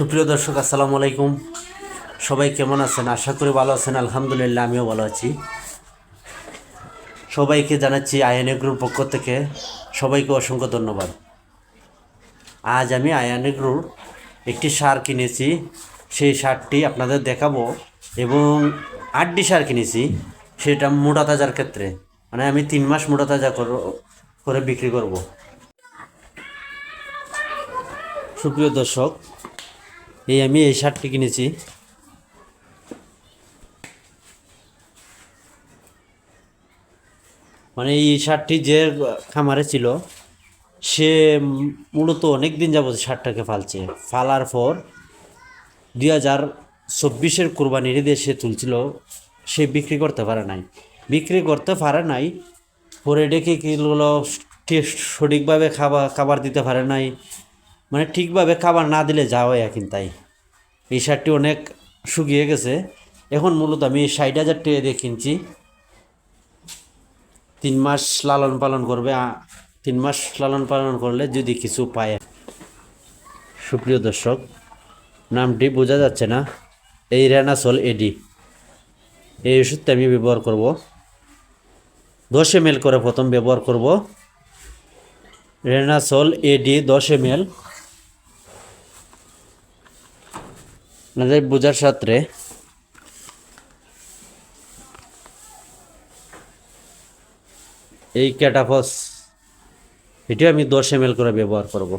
সুপ্রিয় দর্শক, আসসালামু আলাইকুম। সবাই কেমন আছেন? আশা করি ভালো আছেন। আলহামদুলিল্লাহ, আমিও ভালো আছি। সবাইকে জানাচ্ছি আয়ানে গ্রুর পক্ষ থেকে সবাইকে অসংখ্য ধন্যবাদ। আজ আমি আয়ানে গ্রুর একটি সার কিনেছি। সেই সারটি আপনাদের দেখাবো এবং আটটি সার কিনেছি। সেটা মোটা তাজার ক্ষেত্রে। মানে আমি তিন মাস মোটা তাজা কর- করে বিক্রি করব। সুপ্রিয় দর্শক এই আমি এই শার্টটি কিনেছি। মানে এই শার্টটি যে খামারে ছিল, সে মূলত অনেক দিন যাবত শার্টটাকে ফালছে। ফালার পর দুই হাজার চব্বিশের কোরবানির ঈদে সে তুলছিল, সে বিক্রি করতে পারে নাই। বিক্রি করতে পারে নাই, পরে ডেকে কি সঠিকভাবে খাবার খাবার দিতে পারে নাই মানে ঠিকভাবে খাবার না দিলে যা হয় এখন তাই। এই শার্টটি অনেক শুকিয়ে গেছে। এখন মূলত আমি ষাট হাজার টাকা দিয়ে কিনছি। তিন মাস লালন পালন করবে তিন মাস লালন পালন করলে যদি কিছু পায়। সুপ্রিয় দর্শক, নামটি বোঝা যাচ্ছে না। এই রেনাসল এডি। এই ওষুধটা আমি ব্যবহার করব। দশ এম করে প্রথম ব্যবহার করব। রেনাসল এডি দশ এম এল আপনাদের বোঝার সাথে। এই ক্যাটাফস এটিও আমি দশ এম করে ব্যবহার করব।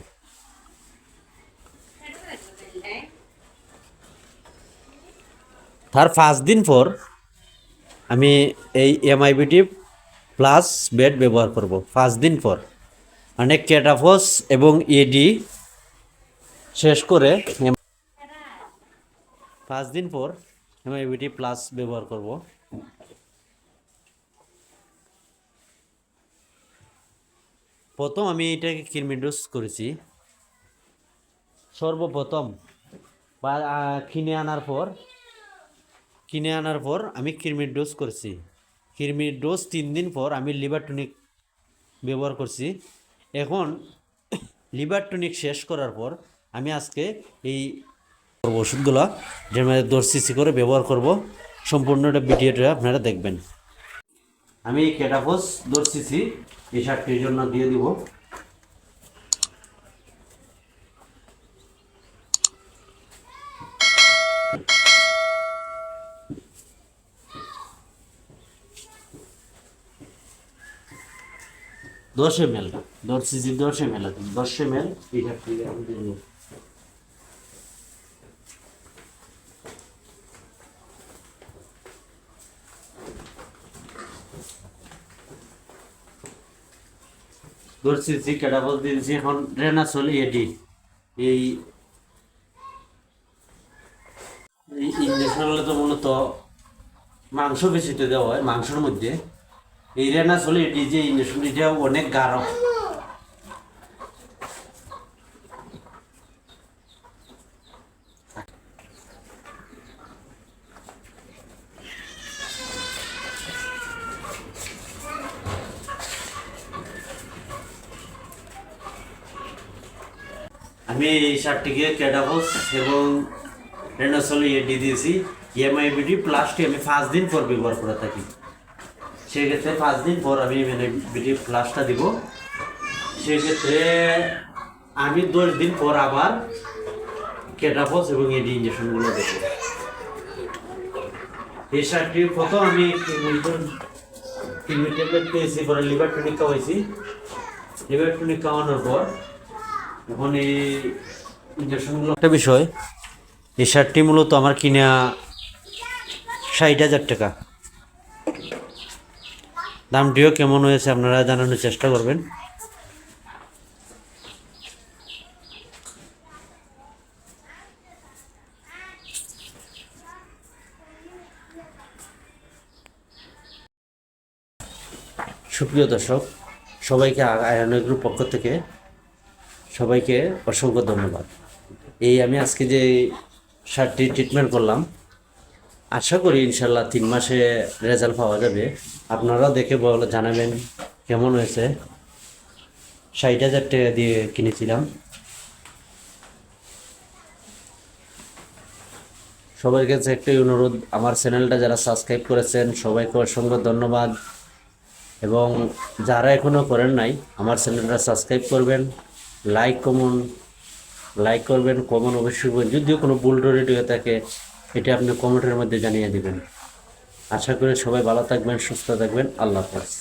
তার পাঁচ দিন পর আমি এই এমআইবিটি প্লাস বেড ব্যবহার করব। পাঁচ দিন পর। মানে ক্যাটাফস এবং এডি শেষ করে পাঁচ দিন পর এমআইবিটি প্লাস ব্যবহার করব। প্রথম আমি এটাকে কিরমি ডোজ করেছি। সর্বপ্রথম বা কিনে আনার পর, কিনে আনার পর আমি কিরমির ডোজ করেছি। কিরমির ডোজ তিন দিন পর আমি লিভার টনিক ব্যবহার করছি। এখন লিভার টনিক শেষ করার পর আমি আজকে এই করব ওষুধগুলো যের মধ্যে দশ করে ব্যবহার করব। সম্পূর্ণটা ভিডিওটা আপনারা দেখবেন। আমি ক্যাটাফোস দশ সিসি এই শার্টটির জন্য দিয়ে দিব। দশ এম এল দশ সিসি দশ এম এল দশ এম এল এই আমি দিয়ে ধরছি ডাবল দিয়েছি এখন রেনাসল এডি। এই ইঞ্জেকশন হলে তো মূলত মাংস বেশিতে দেওয়া হয়, মাংসের মধ্যে। এই রেনাসল এডি, যে ইঞ্জেকশন এটা অনেক গাঢ়। আমি এই শার্টটিকে ক্যাডাবস এবং রেনাসল এডি দিয়েছি এমআইবিডি প্লাসটি আমি পাঁচ দিন পর ব্যবহার করে থাকি। সেক্ষেত্রে পাঁচ দিন পর আমি এমআইবিডি প্লাসটা দিব। সেক্ষেত্রে আমি দশ দিন পর আবার ক্যাটাফস এবং এডি ইঞ্জেকশনগুলো দেবো। এই শার্টটি প্রথম আমি ট্যাবলেট পেয়েছি, পরে লিভার টনিক খাওয়াইছি। লিভার টনিক খাওয়ানোর পর এখন এই ইঞ্জেকশনগুলো একটা বিষয়, এই শার্টটি মূলত আমার কিনা ষাট হাজার টাকা। দামটিও কেমন হয়েছে আপনারা জানানোর চেষ্টা করবেন। সুপ্রিয় দর্শক, সবাইকে আয়নের গ্রুপ পক্ষ থেকে সবাইকে অসংখ্য ধন্যবাদ। এই আমি আজকে যে শার্টটি ট্রিটমেন্ট করলাম, আশা করি ইনশাল্লাহ তিন মাসে রেজাল্ট পাওয়া যাবে। আপনারাও দেখে বলে, জানাবেন কেমন হয়েছে। ষাট হাজার টাকা দিয়ে কিনেছিলাম। সবার কাছে একটাই অনুরোধ, আমার চ্যানেলটা যারা সাবস্ক্রাইব করেছেন, সবাইকে অসংখ্য ধন্যবাদ। এবং যারা এখনও করেন নাই, আমার চ্যানেলটা সাবস্ক্রাইব করবেন। লাইক কমন লাইক করবেন কমন অবশ্যই করবেন। যদিও কোনো বোল্ড রেডি হয়ে থাকে, এটা আপনি কমেন্টের মধ্যে জানিয়ে দেবেন। আশা করি সবাই ভালো থাকবেন, সুস্থ থাকবেন। আল্লাহ হাফেজ।